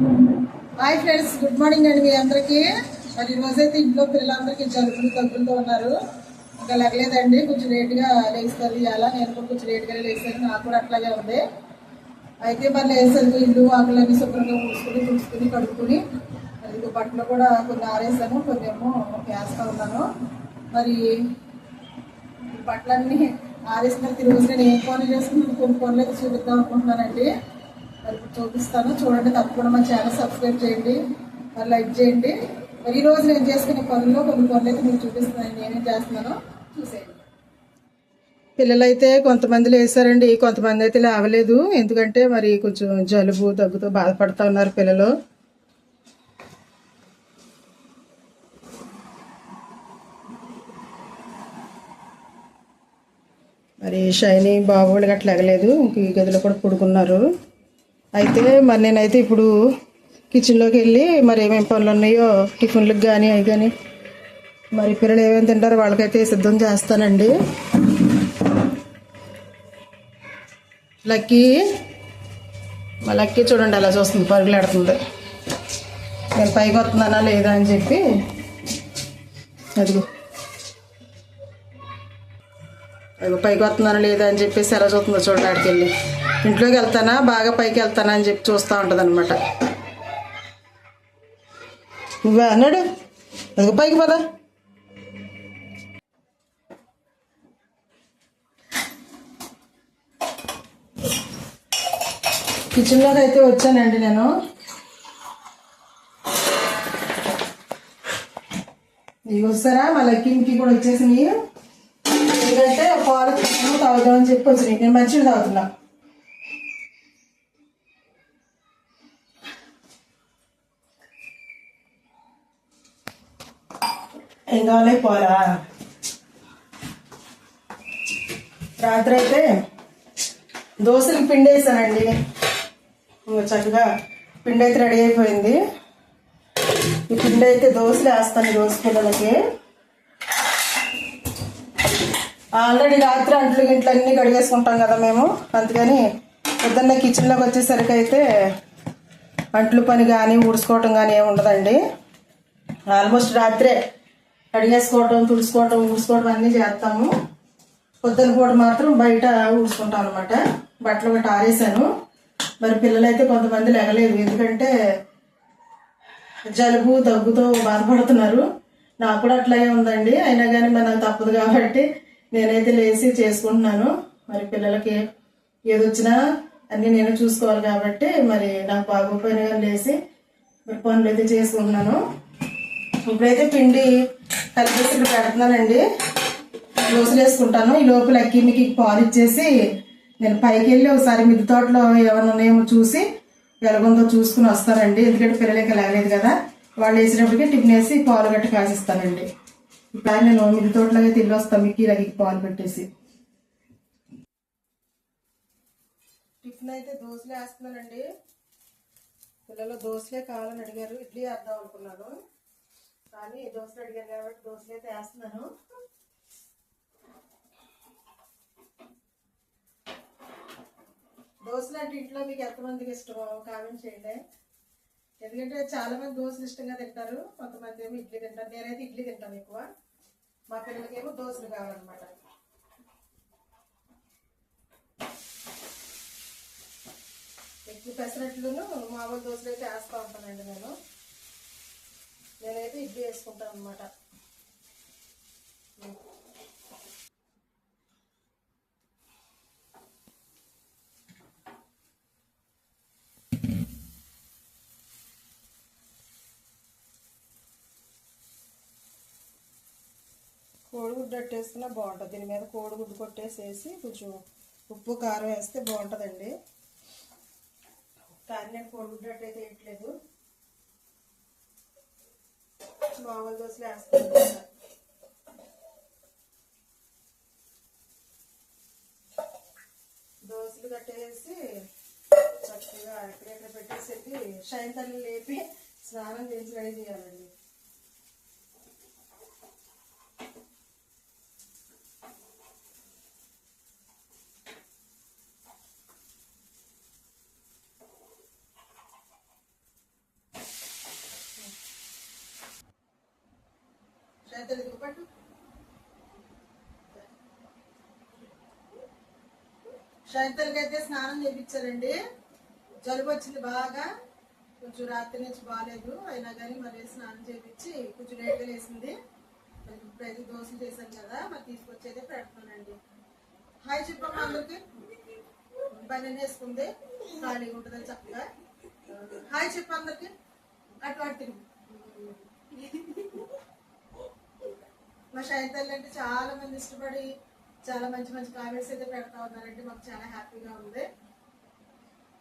Hi friends good morning అండి మీ అందరికీ. మరి ఈరోజైతే ఇంట్లో పిల్లలందరికీ జలుబులు దగ్గులతో ఉన్నారు. ఇంకా లెగలేదండి కొంచెం లేట్గా లేస్తారు. ఇవాళ నేను కూడా కొంచెం లేట్గా లేస్తాను నాకు కూడా అట్లాగే ఉంది. అయితే మరి లేసాను ఇల్లు ఆకులన్నీ శుభ్రంగా ఊడ్చుకుని తుడుచుకుని కడుక్కుని మరి బట్టలు కూడా కొన్ని ఆరేసాను కొన్ని ఏమో వేస్తా ఉన్నాను. మరి బట్టలన్నీ ఆరేసిన తిరుగు నేను ఏం పనులు చేసుకున్నాను కొన్ని ఫోన్లు చూపిద్దాం అనుకుంటున్నానండి. మరి ఇప్పుడు చూపిస్తాను. చూడండి తప్పకుండా మా ఛానల్ సబ్స్క్రైబ్ చేయండి మరి లైక్ చేయండి. మరి ఈ రోజు నేను చేసుకునే పనుల్లో కొన్ని పనులు అయితే మీకు చూపిస్తున్నాను. నేనేం చేస్తున్నానో. చూసేయండి. పిల్లలైతే కొంతమంది లేసారండి కొంతమంది అయితే లేవలేదు. ఎందుకంటే మరి కొంచెం జలుబు దగ్గుతో బాధపడుతూ ఉన్నారు పిల్లలు. మరి షైని బాబు వాళ్ళు గట్ల ఎగలేదు ఇంక ఈ గదిలో కూడా పుడుకున్నారు. అయితే మరి నేనైతే ఇప్పుడు కిచెన్లోకి వెళ్ళి మరి ఏమేమి పనులు ఉన్నాయో టిఫిన్లకు కానీ అవి కానీ మరి పిల్లలు ఏమేమి తింటారో వాళ్ళకైతే సిద్ధం చేస్తానండి. లక్కీ మా లక్కీ చూడండి అలా చూస్తుంది పరుగులాడుతుంది. నేను పైకి వస్తున్నానా లేదా అని చెప్పి అదిగో. పైకి వస్తున్నానా లేదా అని చెప్పేసి ఎలా చూస్తుందో చూడడానికి వెళ్ళి ఇంట్లోకి వెళ్తానా? బాగా పైకి వెళ్తానా అని చెప్పి చూస్తూ ఉంటుంది అనమాట నువ్వే అన్నాడు. అదిగో పైకి పదా. కిచెన్లోకి అయితే వచ్చానండి నేను. ఇవి వస్తారా? మా లక్కీకి కూడా వచ్చేసినాయి. ఎందుకంటే పాలు తీసుకుని తాగుదామని చెప్పి వచ్చినాయి నేను మంచిగా తాగుతున్నా. ఏం కావాలి పోరా రాత్రి అయితే దోశలు పిండి వేసానండి చక్కగా పిండి అయితే రెడీ అయిపోయింది. ఈ పిండి అయితే దోశలు వేస్తాను దోశ పిల్లలకి. ఆల్రెడీ రాత్రి అంట్లు గింట్లు అన్నీ కడిగేసుకుంటాం కదా మేము. అందుకని పొద్దున్న కిచెన్లోకి వచ్చేసరికి అయితే అంట్లు పని కానీ ఊడ్చుకోవటం కానీ ఏమి ఉండదండి. ఆల్మోస్ట్ రాత్రే కడిగేసుకోవటం తుడుచుకోవటం ఊడ్చుకోవటం అన్నీ చేస్తాము. పొద్దున పూట మాత్రం బయట ఊడ్చుకుంటాం అనమాట బట్టలు ఒకటి ఆరేసాను. మరి పిల్లలైతే కొంతమంది లెగలేదు ఎందుకంటే జలుబు దగ్గుతో బాధపడుతున్నారు. నాకు కూడా అట్లాగే ఉందండి. అయినా కానీ మనకు తప్పదు కాబట్టి నేనైతే లేచి చేసుకుంటున్నాను. మరి పిల్లలకి ఏదొచ్చినా అన్నీ నేను చూసుకోవాలి కాబట్టి మరి నాకు బాగోపోయినా కానీ లేచి మరి పనులు అయితే చేసుకుంటున్నాను. ఇప్పుడైతే పిండి కలిపేసి ఇక్కడ పెడుతున్నానండి. దోశలు వేసుకుంటాను ఈ లోపల అక్కిమికి పాలు ఇచ్చేసి నేను పైకి వెళ్ళి ఒకసారి మిద్దె తోటలో ఏమైనా ఉన్నాయేమో చూసి వెలగొందో చూసుకుని వస్తానండి. ఎందుకంటే పిల్లలు ఇంకా లేదు కదా. వాళ్ళు వేసినప్పటికీ టిఫిన్ వేసి పాలు గట్టి కాసిస్తానండి. ఇప్పుడు నేను మిద్దె తోటలో అయితే ఇల్లు వస్తాను పాలు పెట్టేసి. టిఫిన్ అయితే దోశలే వేస్తున్నానండి. పిల్లలు దోశలే కావాలని అడిగారు. ఇడ్లీ వేద్దాం అనుకున్నాను. కానీ దోశలు అడిగారు కాబట్టి దోశలు అయితే వేస్తున్నాను. దోశలు అంటే ఇంట్లో మీకు ఎంతమందికి ఇష్టమో కామెంట్ చేయండి. ఎందుకంటే చాలా మంది దోశలు ఇష్టంగా తింటారు. కొంతమంది ఏమో ఇడ్లీ తింటారు. నేనైతే ఇడ్లీ తింటాను ఎక్కువ. మా పిల్లలకి ఏమో దోశలు కావాలన్నమాట ఎక్కువ పెసరట్లును మామూలు దోశలు అయితే వేస్తూ ఉంటానండి నేను. నేనైతే ఇడ్లీ వేసుకుంటాను అనమాట కోడిగుడ్డు అట్టేసుకున్నా బాగుంటుంది. దీని మీద కోడిగుడ్డు కొట్టేసేసి కొంచెం ఉప్పు కారం వేస్తే బాగుంటుందండి. కానీ నేను కోడిగుడ్డు అట్టయితే వేయట్లేదు. మామూలు దోశలు వేస్తాను దోశలు కట్టేసి చక్కగా ఎక్కడెక్కడ పెట్టేసి షైన్ తల్లి లేపి స్నానం చేసి రెడీ చేయాలండి. పెద్దది పట్టు అయితే స్నానం చేయించారండి. జలుబు వచ్చింది బాగా. కొంచెం రాత్రి నుంచి బాగాలేదు అయినా కానీ మరి స్నానం చేయించి కొంచెం లేట్గా వేసింది. ప్రతి దోశ దోశలు చేశాను కదా మరి తీసుకొచ్చేదే పెడుతున్నానండి. హాయ్ చెప్పమ్మా అందరికి. పని వేసుకుంది. ఖాళీగా ఉంటుందని చక్కగా హాయ్ చెప్పు అందరికి. అటు అటు తిరుగు. మా శైతల్లి అంటే చాలా మంది ఇష్టపడి చాలా మంచి మంచి కామెంట్స్ అయితే పెడతా ఉన్నారంటే మాకు చాలా హ్యాపీగా ఉంది.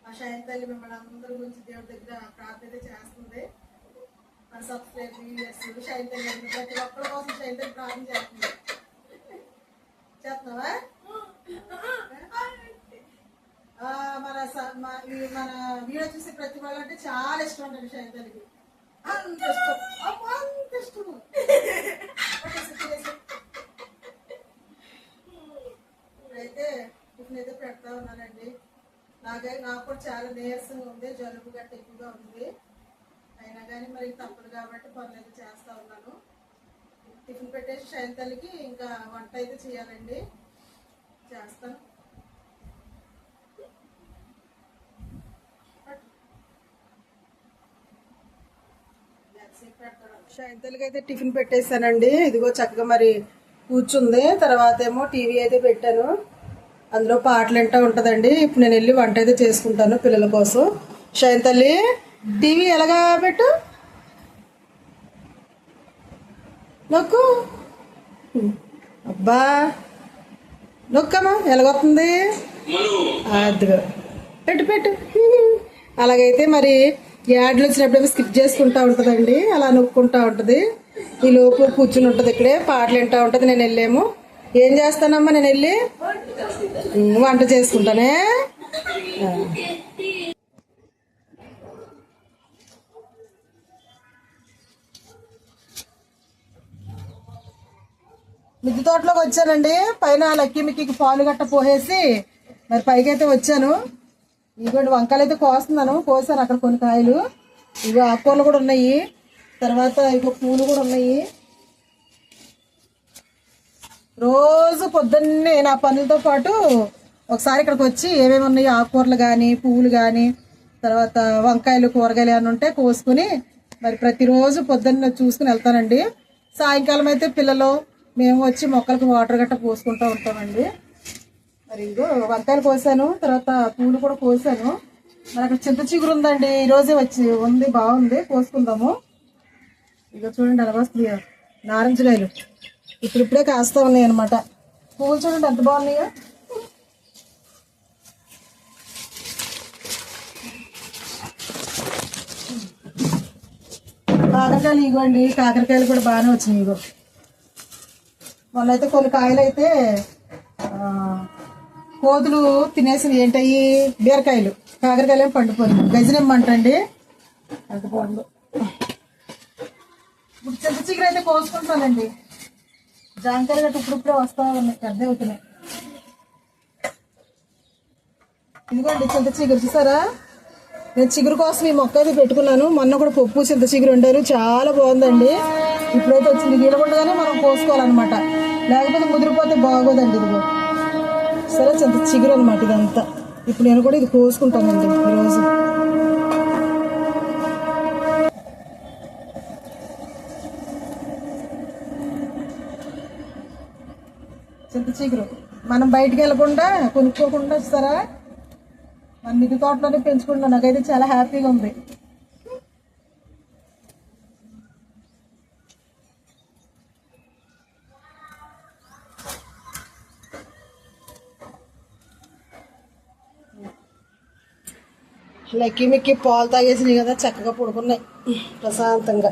మా శైతల్లి మిమ్మల్ని అందరి గురించి దేవుడి దగ్గర ప్రార్థన అయితే చేస్తుంది. మన సబ్స్క్రైబ్ చేస్తుంది శైతల్లి అంటే ప్రతి ఒక్కరి కోసం శైతల్లి ప్రార్థన చేస్తుంది. చేస్తున్నావా? మన మన వీడియో చూసే ప్రతి వాళ్ళు అంటే చాలా ఇష్టం ఉంటుంది శైతల్లికి అంత ఇష్టం అమ్మో, అంత ఇష్టము పట్టేసి, తినేసి. ఇప్పుడైతే టిఫిన్ అయితే పెడతా ఉన్నానండి నాకై నాకు కూడా చాలా నీరసంగా ఉంది జలుబు గట్ట ఎక్కువగా ఉంది. అయినా కానీ మరి తప్పదు కాబట్టి పనులు అయితే చేస్తా ఉన్నాను. టిఫిన్ పెట్టేసి సాయంత్రానికి ఇంకా వంట అయితే చేయాలండి. చేస్తాను. శైతల్కి అయితే టిఫిన్ పెట్టేశానండి. ఇదిగో చక్కగా మరి కూర్చుంది. తర్వాత ఏమో టీవీ అయితే పెట్టాను. అందులో పాటలు వింటూ ఉంటుందండి? ఇప్పుడు నేను వెళ్ళి వంట అయితే చేసుకుంటాను పిల్లల కోసం. శైతల్లి టీవీ ఎలాగా పెట్టు? నొక్కు. అబ్బా. నొక్కమ్మా ఎలాగొస్తుంది? అదిగో పెట్టు పెట్టు. అలాగైతే మరి యాడ్లు వచ్చినప్పుడు స్కిప్ చేసుకుంటా ఉంటుందండి. అలా నొక్కుంటా ఉంటుంది. ఈ లోపు కూర్చుని ఉంటుంది ఇక్కడే. పాటలు వింటూ ఉంటుంది. నేను వెళ్ళాము. ఏం చేస్తానమ్మా నేను వెళ్ళి? వంట చేసుకుంటానే? మిద్ది మిద్దె తోటలోకి వచ్చానండి. పైన లక్కీ మిక్కీకి పాలు గట్ట పోసేసి మరి పైకి అయితే వచ్చాను. ఇదిగోండి వంకాయలు అయితే కోస్తున్నాను. కోసాను అక్కడ కొన్ని కాయలు. ఇవి ఆకుకూరలు కూడా ఉన్నాయి. తర్వాత ఇక పూలు కూడా ఉన్నాయి. రోజు పొద్దున్నే నా పనులతో పాటు ఒకసారి ఇక్కడికి వచ్చి ఏమేమి ఉన్నాయి ఆకుకూరలు కానీ పువ్వులు కానీ తర్వాత వంకాయలు కూరగాయలు అని ఉంటే కోసుకుని మరి ప్రతిరోజు పొద్దున్న చూసుకుని వెళ్తానండి. సాయంకాలం అయితే పిల్లలు మేము వచ్చి మొక్కలకు వాటర్ గట్ట పోసుకుంటూ ఉంటామండి. మరి ఇదిగో వంకాయలు కోసాను తర్వాత పూలు కూడా కోసాను. మరి అక్కడ చింత చిగురు ఉందండి ఈరోజే వచ్చి ఉంది బాగుంది కోసుకుందాము. ఇదిగో చూడండి అలా వస్తుంది నారింజ కాయలు. ఇప్పుడు ఇప్పుడే కాస్తా ఉన్నాయి అనమాట పువ్వులు చూడండి ఎంత బాగున్నాయో. కాకరకాయలు ఇవ్వండి. కాకరకాయలు కూడా బాగానే వచ్చినాయి ఇగో. మొన్న అయితే కొన్ని కాయలు అయితే కోతులు తినేసిన ఏంటయ్యి? బీరకాయలు. కాకరకాయలు ఏం పండిపోయింది గజనిమ్మంటండి. అంత పండు ఇప్పుడు చింత చిగురు అయితే కోసుకుంటానండి. జాంకాయలు గట్ట ఇప్పుడిప్పుడే వస్తా ఉన్నాయి పెద్ద అవుతున్నాయి. ఇదిగోండి చింత చిగురు చూసారా? నేను చిగురు కోసం ఈ మొక్క అయితే పెట్టుకున్నాను. మొన్న కూడా పప్పు చింత చిగురు వండారు. చాలా బాగుందండి. ఇప్పుడైతే వచ్చింది గీలకుండగానే మనం కోసుకోవాలన్నమాట లేకపోతే ముదిరిపోతే బాగోదండి ఇదిగో. సరే చింత చిగురు అనమాట ఇదంతా. ఇప్పుడు నేను కూడా ఇది కోసుకుంటానండి ఈరోజు చింత చిగురు మనం బయటికి వెళ్ళకుండా కొనుక్కోకుండా వస్తారా? మన మిద్దె తోటలోనే పెంచుకుంటున్నాం. నాకైతే చాలా హ్యాపీగా ఉంది. లక్కీ మిక్కి పాలు తాగేసినాయి కదా చక్కగా పడుకున్నాయి. ప్రశాంతంగా.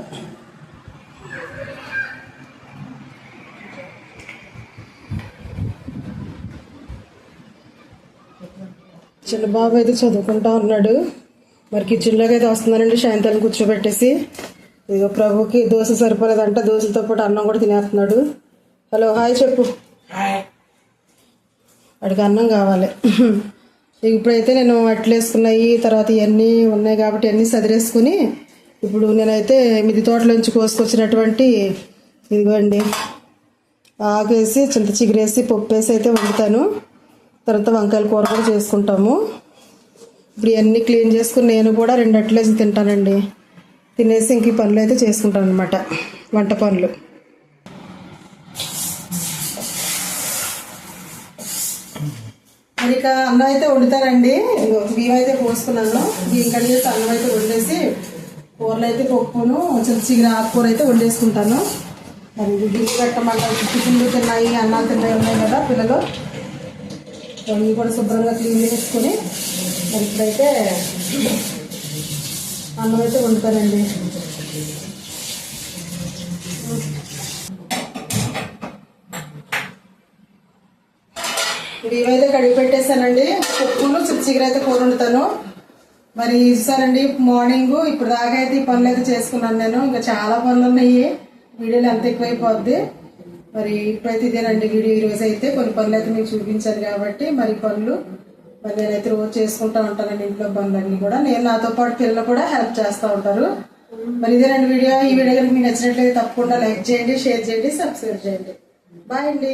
చిన్న బాబు అయితే చదువుకుంటా ఉన్నాడు. మరి కిచెన్లోకి అయితే వస్తున్నానండి సాయంత్రం కూర్చోబెట్టేసి. ఇదిగో ప్రభుకి దోశ సరిపోలేదంట దోశలతో పాటు అన్నం కూడా తినేస్తున్నాడు. హలో హాయ్ చెప్పు. వాడికి అన్నం కావాలి. ఇప్పుడైతే నేను అట్లు వేసుకున్నాయి తర్వాత ఇవన్నీ ఉన్నాయి కాబట్టి అన్నీ సదిరేసుకుని ఇప్పుడు నేనైతే మిది తోటలోంచి కోసుకొచ్చినటువంటి ఇదిగోండి ఆగేసి చింత చిగురేసి పప్పు వేసి అయితే వండుతాను. తర్వాత వంకాయల కూర కూడా చేసుకుంటాము. ఇప్పుడు ఇవన్నీ క్లీన్ చేసుకుని నేను కూడా రెండు అట్లేసి తింటానండి. తినేసి ఇంక ఈ పనులు అయితే చేసుకుంటాను అనమాట వంట పనులు. ఇక అన్నం అయితే వండుతానండి. బియ్యం అయితే పోసుకున్నాను. బియ్యం కడిగేసి అన్నం అయితే వండేసి కూరలు అయితే పప్పును చిన్న చిగురు ఆకుకూర అయితే వండేసుకుంటాను. మరి ఇది గిన్నె పెట్టమంటారు. టిఫిన్లు తిన్నాయి అన్నాలు తిన్నాయి ఉన్నాయి కదా పిల్లలు. అవి కూడా శుభ్రంగా క్లీన్ చేసుకొని మరి ఇప్పుడైతే అన్నం అయితే వండుతానండి. ఇవైతే కడిగి పెట్టేశానండి. పప్పులు చిచ్చిగర అయితే కూర వండుతాను. మరి చూసారండి మార్నింగ్ ఇప్పుడు దాకా అయితే ఈ పనులు అయితే చేసుకున్నాను నేను. ఇంకా చాలా పనులు ఉన్నాయి. వీడియోలు ఎంత ఎక్కువైపోద్ది. మరి ఇప్పుడైతే ఇదేనండి వీడియో ఈ రోజు అయితే కొన్ని పనులు అయితే మీకు చూపించాను కాబట్టి మరి పనులు మరి నేనైతే రోజు చేసుకుంటా ఉంటానండి ఇంట్లో పనులన్నీ కూడా. నేను నాతో పాటు పిల్లలు కూడా హెల్ప్ చేస్తూ ఉంటారు. మరి ఇదేనండి వీడియో. ఈ వీడియో కనుక మీకు నచ్చినట్లయితే తప్పకుండా లైక్ చేయండి షేర్ చేయండి సబ్స్క్రైబ్ చేయండి. బాయ్ అండి.